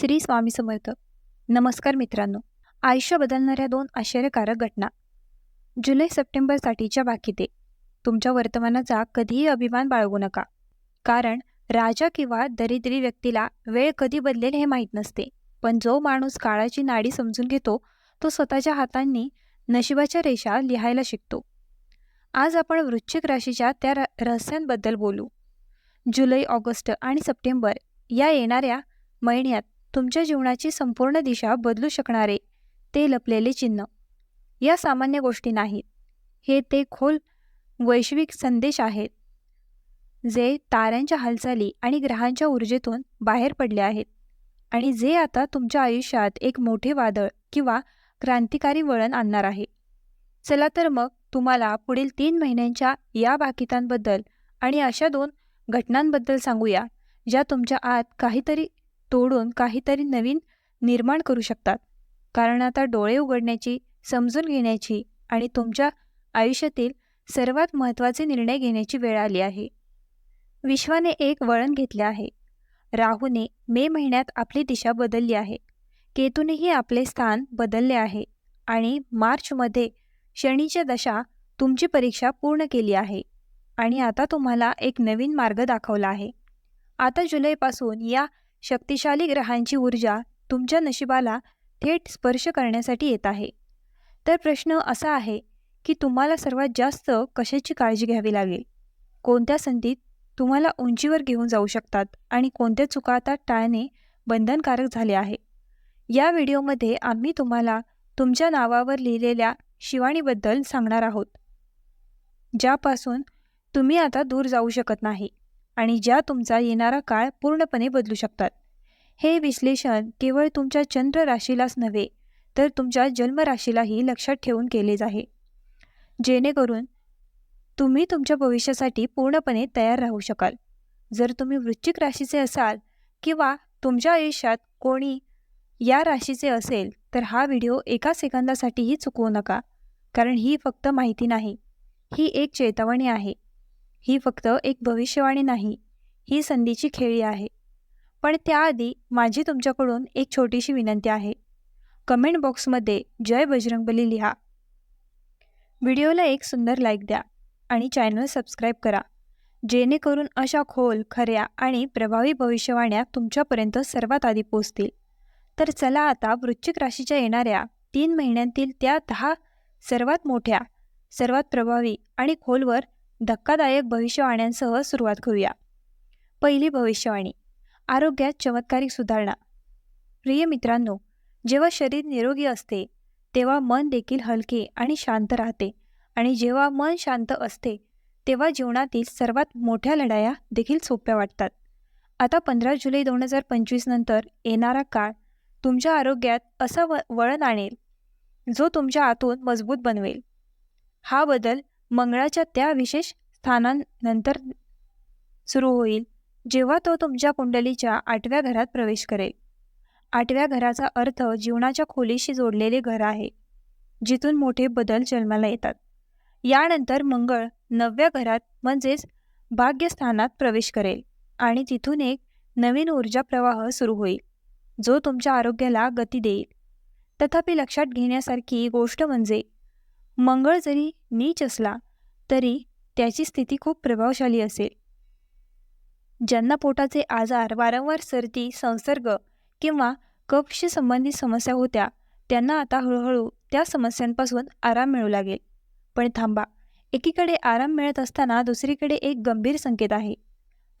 श्री स्वामी समर्थ. नमस्कार मित्रांनो. आयुष्य बदलणाऱ्या दोन आश्चर्यकारक घटना. जुलै सप्टेंबरसाठीच्या बाकीते. तुमच्या वर्तमानाचा कधीही अभिमान बाळगू नका. कारण राजा किंवा दरिद्री व्यक्तीला वेळ कधी बदलेल हे माहीत नसते. पण जो माणूस काळाची नाडी समजून घेतो तो स्वतःच्या हातांनी नशिबाच्या रेषा लिहायला शिकतो. आज आपण वृश्चिक राशीच्या त्या रहस्यांबद्दल बोलू. जुलै ऑगस्ट आणि सप्टेंबर या येणाऱ्या महिन्यात तुमच्या जीवनाची संपूर्ण दिशा बदलू शकणारे ते लपलेले चिन्ह. या सामान्य गोष्टी नाहीत. हे ते खोल वैश्विक संदेश आहेत जे ताऱ्यांच्या हालचाली आणि ग्रहांच्या ऊर्जेतून बाहेर पडले आहेत आणि जे आता तुमच्या आयुष्यात एक मोठे वादळ किंवा क्रांतिकारी वळण आणणार आहे. चला तर मग तुम्हाला पुढील तीन महिन्यांच्या या बाकीतांबद्दल आणि अशा दोन घटनांबद्दल सांगूया ज्या तुमच्या आत काहीतरी तोडून काहीतरी नवीन निर्माण करू शकतात. कारण आता डोळे उघडण्याची समजून घेण्याची आणि तुमच्या आयुष्यातील सर्वात महत्त्वाचे निर्णय घेण्याची वेळ आली आहे. विश्वाने एक वळण घेतले आहे. राहूने मे महिन्यात आपली दिशा बदलली आहे. केतूनेही आपले स्थान बदलले आहे आणि मार्चमध्ये शनीच्या दशा तुमची परीक्षा पूर्ण केली आहे आणि आता तुम्हाला एक नवीन मार्ग दाखवला आहे. आता जुलैपासून या शक्तिशाली ग्रहांची ऊर्जा तुमच्या नशिबाला थेट स्पर्श करण्यासाठी येत आहे. तर प्रश्न असा आहे की तुम्हाला सर्वात जास्त कशाची काळजी घ्यावी लागेल? कोणत्या संधीत तुम्हाला उंचीवर घेऊन जाऊ शकतात आणि कोणत्या चुका आता टाळणे बंधनकारक झाले आहे? या व्हिडिओमध्ये आम्ही तुम्हाला तुमच्या नावावर लिहिलेल्या शिवाणीबद्दल सांगणार आहोत ज्यापासून तुम्ही आता दूर जाऊ शकत नाही. आणि ज्या तुमचा येणारा काळ पूर्णपणे बदलू शकतात. हे विश्लेषण केवळ तुमच्या चंद्र राशीलाच नव्हे तर तुमच्या जन्मराशीलाही लक्षात ठेवून केले आहे. जेणेकरून तुम्ही तुमच्या भविष्यासाठी पूर्णपणे तयार राहू शकाल. जर तुम्ही वृश्चिक राशीचे असाल किंवा तुमच्या आयुष्यात कोणी या राशीचे असेल तर हा व्हिडिओ एका सेकंदासाठीही चुकवू नका कारण ही फक्त माहिती नाही. ही एक चेतावणी आहे. ही फक्त एक भविष्यवाणी नाही ही संधीची खेळी आहे. पण त्याआधी माझी तुमच्याकडून एक छोटीशी विनंती आहे. कमेंट बॉक्समध्ये जय बजरंगबली लिहा. व्हिडिओला एक सुंदर लाईक द्या आणि चॅनल सबस्क्राईब करा. जेणेकरून अशा खोल खऱ्या आणि प्रभावी भविष्यवाण्या तुमच्यापर्यंत सर्वात आधी पोचतील तर चला आता वृश्चिक राशीच्या येणाऱ्या तीन महिन्यांतील त्या दहा सर्वात मोठ्या सर्वात प्रभावी आणि खोलवर धक्कादायक भविष्यवाण्यांसह सुरुवात करूया. पहिली भविष्यवाणी आरोग्यात चमत्कारिक सुधारणा. प्रिय मित्रांनो जेव्हा शरीर निरोगी असते तेव्हा मन देखील हलके आणि शांत राहते आणि जेव्हा मन शांत असते तेव्हा जीवनातील सर्वात मोठ्या लढाया देखील सोप्या वाटतात. आता पंधरा जुलै दोन हजार पंचवीस नंतर येणारा काळ तुमच्या आरोग्यात असा व वळण आणेल जो तुमच्या आतून मजबूत बनवेल. हा बदल मंगळाच्या त्या विशेष स्थानानंतर सुरू होईल जेव्हा तो तुमच्या कुंडलीच्या आठव्या घरात प्रवेश करेल. आठव्या घराचा अर्थ जीवनाच्या खोलीशी जोडलेले घर आहे जिथून मोठे बदल जन्माला येतात. यानंतर मंगळ नवव्या घरात म्हणजेच भाग्यस्थानात प्रवेश करेल आणि तिथून एक नवीन ऊर्जा प्रवाह सुरू होईल जो तुमच्या आरोग्याला गती देईल. तथापि लक्षात घेण्यासारखी गोष्ट म्हणजे मंगळ जरी नीच असला तरी त्याची स्थिती खूप प्रभावशाली असेल. ज्यांना पोटाचे आजार वारंवार सर्दी संसर्ग किंवा कफशी संबंधित समस्या होत्या त्यांना आता हळूहळू त्या समस्यांपासून आराम मिळू लागेल. पण थांबा एकीकडे आराम मिळत असताना दुसरीकडे एक गंभीर संकेत आहे.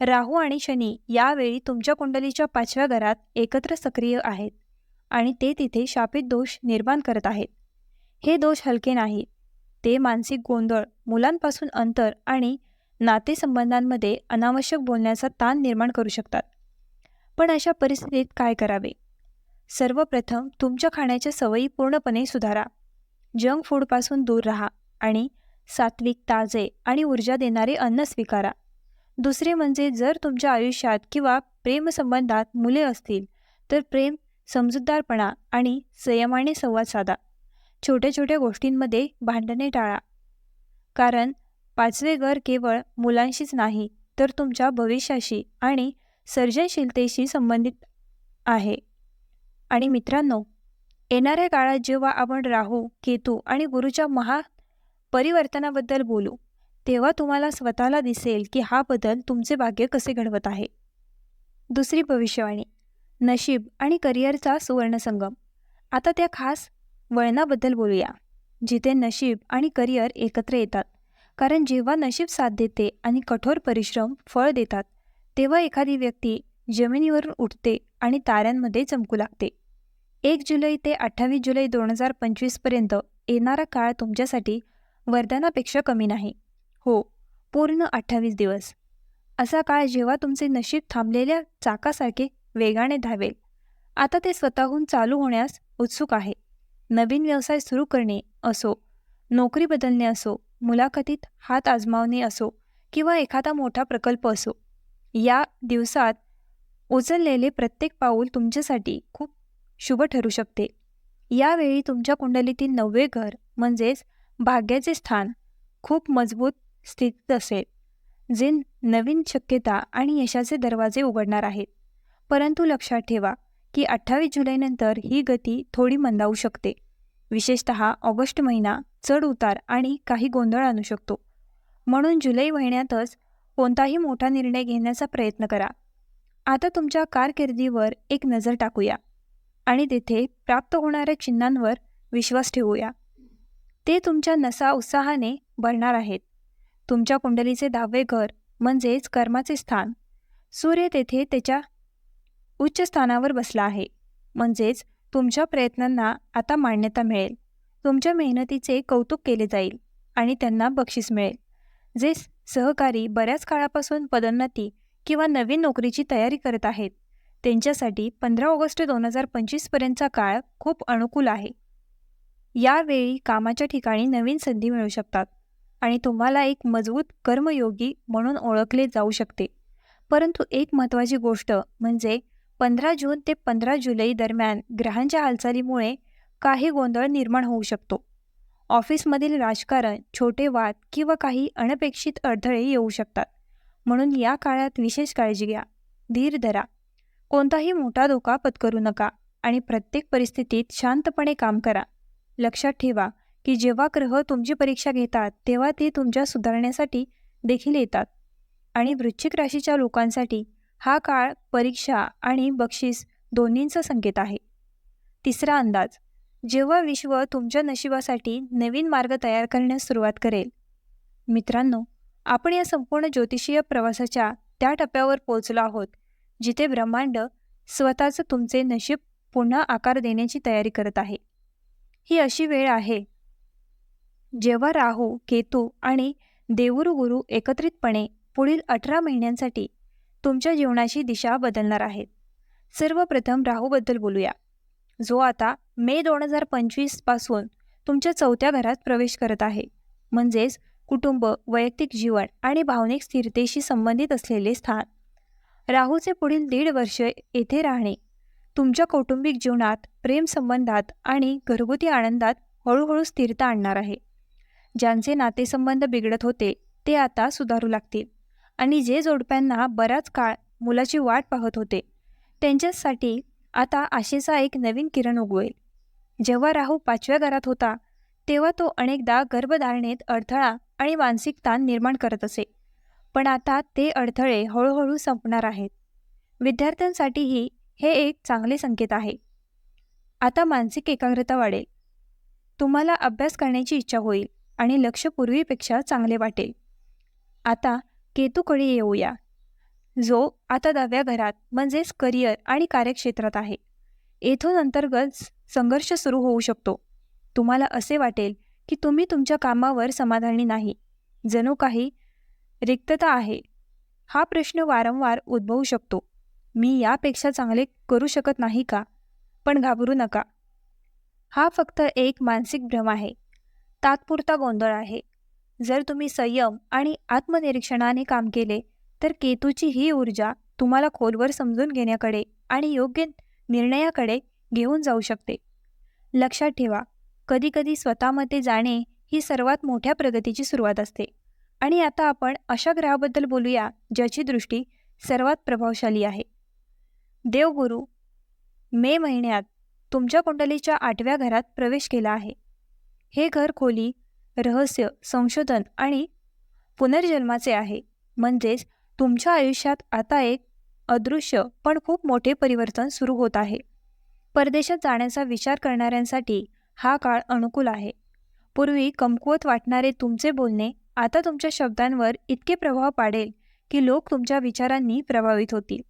राहू आणि शनी यावेळी तुमच्या कुंडलीच्या पाचव्या घरात एकत्र सक्रिय आहेत आणि ते तिथे शापित दोष निर्माण करत आहेत. हे दोष हलके नाहीत. ते मानसिक गोंधळ मुलांपासून अंतर आणि नातेसंबंधांमध्ये अनावश्यक बोलण्याचा ताण निर्माण करू शकतात. पण अशा परिस्थितीत काय करावे? सर्वप्रथम तुमच्या खाण्याच्या सवयी पूर्णपणे सुधारा. जंक फूडपासून दूर राहा आणि सात्विक ताजे आणि ऊर्जा देणारे अन्न स्वीकारा. दुसरे म्हणजे जर तुमच्या आयुष्यात किंवा प्रेमसंबंधात मुले असतील तर प्रेम समजूतदारपणा आणि संयमाने संवाद साधा. छोट्या छोट्या गोष्टींमध्ये भांडणे टाळा. कारण पाचवे घर केवळ मुलांशीच नाही तर तुमच्या भविष्याशी आणि सर्जनशीलतेशी संबंधित आहे. आणि मित्रांनो येणाऱ्या काळात जेव्हा आपण राहू केतू आणि गुरुच्या महा परिवर्तनाबद्दल बोलू तेव्हा तुम्हाला स्वतःला दिसेल की हा बदल तुमचे भाग्य कसे घडवत आहे. दुसरी भविष्यवाणी नशीब आणि करिअरचा सुवर्णसंगम. आता त्या खास वळणाबद्दल बोलूया. जिथे नशीब आणि करिअर एकत्र येतात. कारण जेव्हा नशीब साथ देते आणि कठोर परिश्रम फळ देतात तेव्हा एखादी व्यक्ती जमिनीवरून उठते आणि ताऱ्यांमध्ये चमकू लागते. एक जुलै ते अठ्ठावीस जुलै दोन हजार पंचवीसपर्यंत येणारा काळ तुमच्यासाठी वरदानापेक्षा कमी नाही. हो पूर्ण अठ्ठावीस दिवस. असा काळ जेव्हा तुमचे नशीब थांबलेल्या चाकासारखे वेगाने धावेल. आता ते स्वतःहून चालू होण्यास उत्सुक आहे. नवीन व्यवसाय सुरू करणे असो नोकरी बदलणे असो मुलाखतीत हात आजमावणे असो किंवा एखादा मोठा प्रकल्प असो या दिवसात उचललेले प्रत्येक पाऊल तुमच्यासाठी खूप शुभ ठरू शकते. यावेळी तुमच्या कुंडलीतील नववे घर म्हणजेच भाग्याचे स्थान खूप मजबूत स्थितीत असेल जे नवीन शक्यता आणि यशाचे दरवाजे उघडणार आहेत परंतु लक्षात ठेवा की अठ्ठावीस जुलैनंतर ही गती थोडी मंदावू शकते. विशेषत ऑगस्ट महिना चढ उतार आणि काही गोंधळ आणू शकतो. म्हणून जुलै महिन्यातच कोणताही मोठा निर्णय घेण्याचा प्रयत्न करा. आता तुमच्या कारकिर्दीवर एक नजर टाकूया आणि तेथे प्राप्त होणाऱ्या चिन्हांवर विश्वास ठेवूया. ते तुमच्या नसा उत्साहाने भरणार आहेत. तुमच्या कुंडलीचे दहावे घर म्हणजेच कर्माचे स्थान. सूर्य तेथे त्याच्या उच्च स्थानावर बसला आहे. म्हणजेच तुमच्या प्रयत्नांना आता मान्यता मिळेल. तुमच्या मेहनतीचे कौतुक केले जाईल आणि त्यांना बक्षीस मिळेल. जे सहकारी बऱ्याच काळापासून पदोन्नती किंवा नवीन नोकरीची तयारी करत आहेत त्यांच्यासाठी पंधरा ऑगस्ट दोन हजार पंचवीसपर्यंतचा काळ खूप अनुकूल आहे. यावेळी कामाच्या ठिकाणी नवीन संधी मिळू शकतात आणि तुम्हाला एक मजबूत कर्मयोगी म्हणून ओळखले जाऊ शकते. परंतु एक महत्त्वाची गोष्ट म्हणजे पंधरा जून ते पंधरा जुलै दरम्यान ग्रहांच्या हालचालीमुळे काही गोंधळ निर्माण होऊ शकतो. ऑफिसमधील राजकारण छोटे वाद किंवा काही अनपेक्षित अडथळे येऊ शकतात. म्हणून या काळात विशेष काळजी घ्या. धीर धरा. कोणताही मोठा धोका पत्करू नका आणि प्रत्येक परिस्थितीत शांतपणे काम करा. लक्षात ठेवा की जेव्हा ग्रह तुमची परीक्षा घेतात तेव्हा ते तुमच्या सुधारण्यासाठी देखील येतात. आणि वृश्चिक राशीच्या लोकांसाठी हा काळ परीक्षा आणि बक्षीस दोन्हींचा संकेत आहे. तिसरा अंदाज जेव्हा विश्व तुमच्या नशिबासाठी नवीन मार्ग तयार करण्यास सुरुवात करेल. मित्रांनो आपण या संपूर्ण ज्योतिषीय प्रवासाच्या त्या टप्प्यावर पोहोचलो आहोत जिथे ब्रह्मांड स्वतःचं तुमचे नशीब पुन्हा आकार देण्याची तयारी करत आहे. ही अशी वेळ आहे जेव्हा राहू केतू आणि देवुरुगुरु एकत्रितपणे पुढील अठरा महिन्यांसाठी तुमच्या जीवनाची दिशा बदलणार आहेत. सर्वप्रथम राहूबद्दल बोलूया. जो आता मे दोन हजार पंचवीसपासून तुमच्या चौथ्या घरात प्रवेश करत आहे. म्हणजेच कुटुंब वैयक्तिक जीवन आणि भावनिक स्थिरतेशी संबंधित असलेले स्थान. राहूचे पुढील दीड वर्ष येथे राहणे तुमच्या कौटुंबिक जीवनात प्रेमसंबंधात आणि घरगुती आनंदात हळूहळू स्थिरता आणणार आहे. ज्यांचे नातेसंबंध बिघडत होते ते आता सुधारू लागतील. आणि जे जोडप्यांना बराच काळ मुलाची वाट पाहत होते त्यांच्यासाठी आता आशेचा एक नवीन किरण उगवेल. जेव्हा राहू पाचव्या घरात होता तेव्हा तो अनेकदा गर्भधारणेत अडथळा आणि मानसिक ताण निर्माण करत असे. पण आता ते अडथळे हळूहळू संपणार आहेत. विद्यार्थ्यांसाठीही हे एक चांगले संकेत आहे. आता मानसिक एकाग्रता वाढेल. तुम्हाला अभ्यास करण्याची इच्छा होईल आणि लक्ष पूर्वीपेक्षा चांगले वाटेल. आता केतूकडे येऊया. जो आता दहाव्या घरात म्हणजेच करिअर आणि कार्यक्षेत्रात आहे. येथून अंतर्गत संघर्ष सुरू होऊ शकतो. तुम्हाला असे वाटेल की तुम्ही तुमच्या कामावर समाधानी नाही. जणू काही रिक्तता आहे. हा प्रश्न वारंवार उद्भवू शकतो. मी यापेक्षा चांगले करू शकत नाही का? पण घाबरू नका. हा फक्त एक मानसिक भ्रम आहे. तात्पुरता गोंधळ आहे. जर तुम्ही संयम आणि आत्मनिरीक्षणाने काम केले तर केतूची ही ऊर्जा तुम्हाला खोलवर समजून घेण्याकडे आणि योग्य निर्णयाकडे घेऊन जाऊ शकते. लक्षात ठेवा कधीकधी स्वतःमध्ये जाणे ही सर्वात मोठ्या प्रगतीची सुरुवात असते. आणि आता आपण अशा ग्रहाबद्दल बोलूया ज्याची दृष्टी सर्वात प्रभावशाली आहे. देवगुरू मे महिन्यात तुमच्या कुंडलीच्या आठव्या घरात प्रवेश केला आहे. हे घर खोली रहस्य संशोधन आणि पुनर्जन्माचे आहे. म्हणजेच तुमच्या आयुष्यात आता एक अदृश्य पण खूप मोठे परिवर्तन सुरू होत आहे. परदेशात जाण्याचा विचार करणाऱ्यांसाठी हा काळ अनुकूल आहे. पूर्वी कमकुवत वाटणारे तुमचे बोलणे आता तुमच्या शब्दांवर इतके प्रभाव पाडेल की लोक तुमच्या विचारांनी प्रभावित होतील.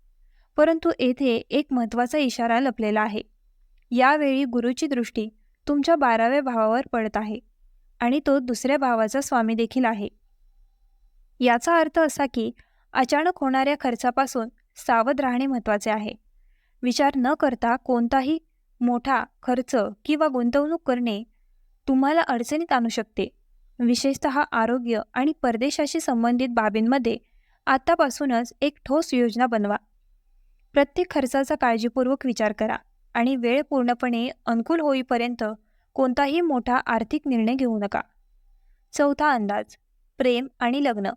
परंतु येथे एक महत्त्वाचा इशारा लपलेला आहे. यावेळी गुरुची दृष्टी तुमच्या बाराव्या भावावर पडत आहे. आणि तो दुसऱ्या भावाचा स्वामी देखील आहे. याचा अर्थ असा की अचानक होणाऱ्या खर्चापासून सावध राहणे महत्त्वाचे आहे. विचार न करता कोणताही मोठा खर्च किंवा गुंतवणूक करणे तुम्हाला अडचणीत आणू शकते. विशेषत आरोग्य आणि परदेशाशी संबंधित बाबींमध्ये आतापासूनच एक ठोस योजना बनवा. प्रत्येक खर्चाचा काळजीपूर्वक विचार करा आणि वेळ पूर्णपणे अनुकूल होईपर्यंत कोणताही मोठा आर्थिक निर्णय घेऊ नका. चौथा अंदाज प्रेम आणि लग्न.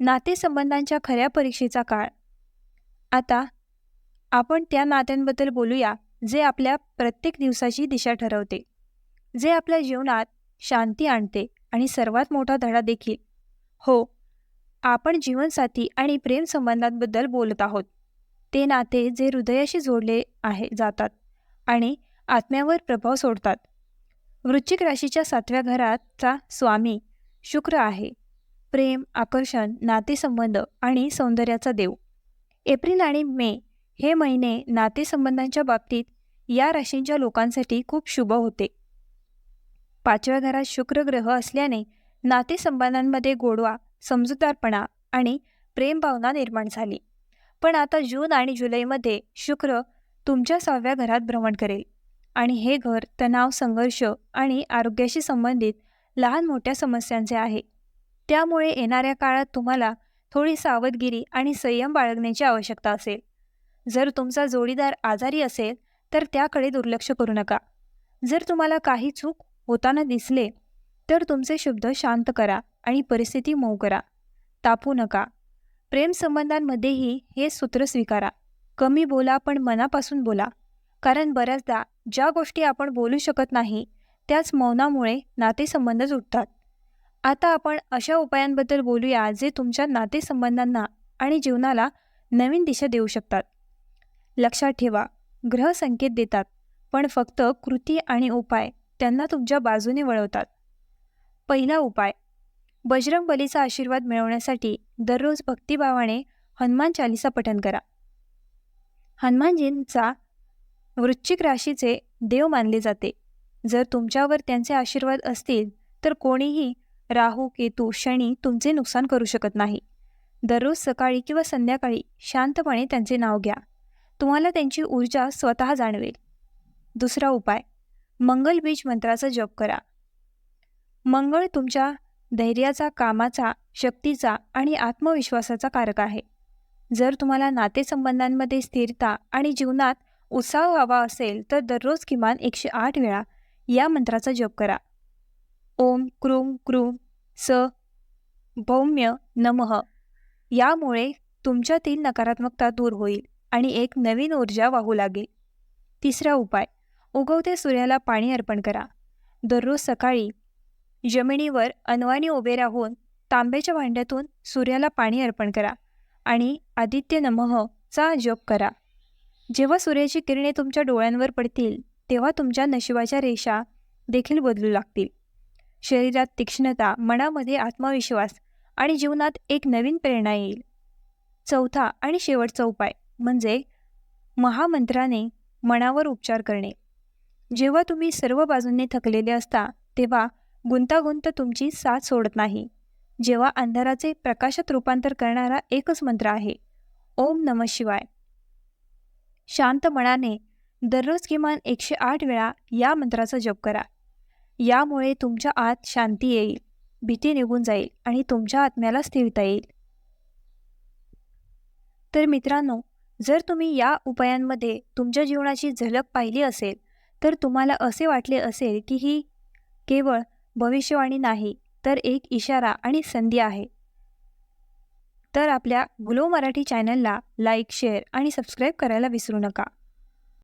नातेसंबंधांच्या खऱ्या परीक्षेचा काळ. आता आपण त्या नात्यांबद्दल बोलूया जे आपल्या प्रत्येक दिवसाची दिशा ठरवते. जे आपल्या जीवनात शांती आणते आणि सर्वात मोठा धडा देखील. हो आपण जीवनसाथी आणि प्रेमसंबंधांबद्दल बोलत आहोत. ते नाते जे हृदयाशी जोडले आहे जातात आणि आत्म्यावर प्रभाव सोडतात. वृश्चिक राशीच्या सातव्या घराचा स्वामी शुक्र आहे. प्रेम आकर्षण नातेसंबंध आणि सौंदर्याचा देव. एप्रिल आणि मे हे महिने नातेसंबंधांच्या बाबतीत या राशींच्या लोकांसाठी खूप शुभ होते. पाचव्या घरात शुक्र ग्रह असल्याने नातेसंबंधांमध्ये गोडवा समजूतदारपणा आणि प्रेमभावना निर्माण झाली. पण आता जून आणि जुलैमध्ये शुक्र तुमच्या सहाव्या घरात भ्रमण करेल. आणि हे घर तणाव संघर्ष आणि आरोग्याशी संबंधित लहान मोठ्या समस्यांचे आहे. त्यामुळे येणाऱ्या काळात तुम्हाला थोडी सावधगिरी आणि संयम बाळगण्याची आवश्यकता असेल. जर तुमचा जोडीदार आजारी असेल तर त्याकडे दुर्लक्ष करू नका. जर तुम्हाला काही चूक होताना दिसले तर तुमचे शब्द शांत करा आणि परिस्थिती मऊ करा. तापू नका. प्रेमसंबंधांमध्येही हे सूत्र स्वीकारा. कमी बोला पण मनापासून बोला. कारण बऱ्याचदा ज्या गोष्टी आपण बोलू शकत नाही त्याच मौनामुळे नातेसंबंध जुटतात आता आपण अशा उपायांबद्दल बोलूया जे तुमच्या नातेसंबंधांना आणि जीवनाला नवीन दिशा देऊ शकतात. लक्षात ठेवा ग्रह संकेत देतात पण फक्त कृती आणि उपाय त्यांना तुमच्या बाजूने वळवतात. पहिला उपाय बजरंग बलीचा आशीर्वाद मिळवण्यासाठी दररोज भक्तिभावाने हनुमान चालिसा पठन करा. हनुमानजींचा वृश्चिक राशीचे देव मानले जाते. जर तुमच्यावर त्यांचे आशीर्वाद असतील तर कोणीही राहू केतू शनी तुमचे नुकसान करू शकत नाही. दररोज सकाळी किंवा संध्याकाळी शांतपणे त्यांचे नाव घ्या. तुम्हाला त्यांची ऊर्जा स्वतः जाणवेल. दुसरा उपाय मंगल बीज मंत्राचा जप करा. मंगळ तुमच्या धैर्याचा कामाचा शक्तीचा आणि आत्मविश्वासाचा कारक आहे. जर तुम्हाला नातेसंबंधांमध्ये स्थिरता आणि जीवनात उत्साह हवा असेल तर दररोज किमान एकशे आठ वेळा या मंत्राचा जप करा. ओम क्रूम क्रूम स भौम्य नमः. यामुळे तुमच्यातील नकारात्मकता दूर होईल आणि एक नवीन ऊर्जा वाहू लागेल. तिसरा उपाय उगवते सूर्याला पाणी अर्पण करा. दररोज सकाळी जमिनीवर अनवाणी उभे राहून तांब्याच्या भांड्यातून सूर्याला पाणी अर्पण करा आणि आदित्य नमःचा जप करा. जेव्हा सूर्याची किरणे तुमच्या डोळ्यांवर पडतील तेव्हा तुमच्या नशिबाच्या रेषा देखील बदलू लागतील. शरीरात तीक्ष्णता मनामध्ये आत्मविश्वास आणि जीवनात एक नवीन प्रेरणा येईल. चौथा आणि शेवटचा उपाय म्हणजे महामंत्राने मनावर उपचार करणे. जेव्हा तुम्ही सर्व बाजूंनी थकलेले असता तेव्हा गुंतागुंत तुमची साथ सोडत नाही. जेव्हा अंधाराचे प्रकाशात रूपांतर करणारा एकच मंत्र आहे ओम नम शिवाय. शांत मनाने दररोज किमान एकशे आठ वेळा या मंत्राचा जप करा. यामुळे तुमच्या आत शांती येईल भीती निघून जाईल आणि तुमच्या आत्म्याला स्थिरता येईल. तर मित्रांनो जर तुम्ही या उपायांमध्ये तुमच्या जीवनाची झलक पाहिली असेल तर तुम्हाला असे वाटले असेल की ही केवळ भविष्यवाणी नाही तर एक इशारा आणि संधी आहे. तर आपल्या ग्लो मराठी चॅनलला लाईक शेअर आणि सबस्क्राईब करायला विसरू नका.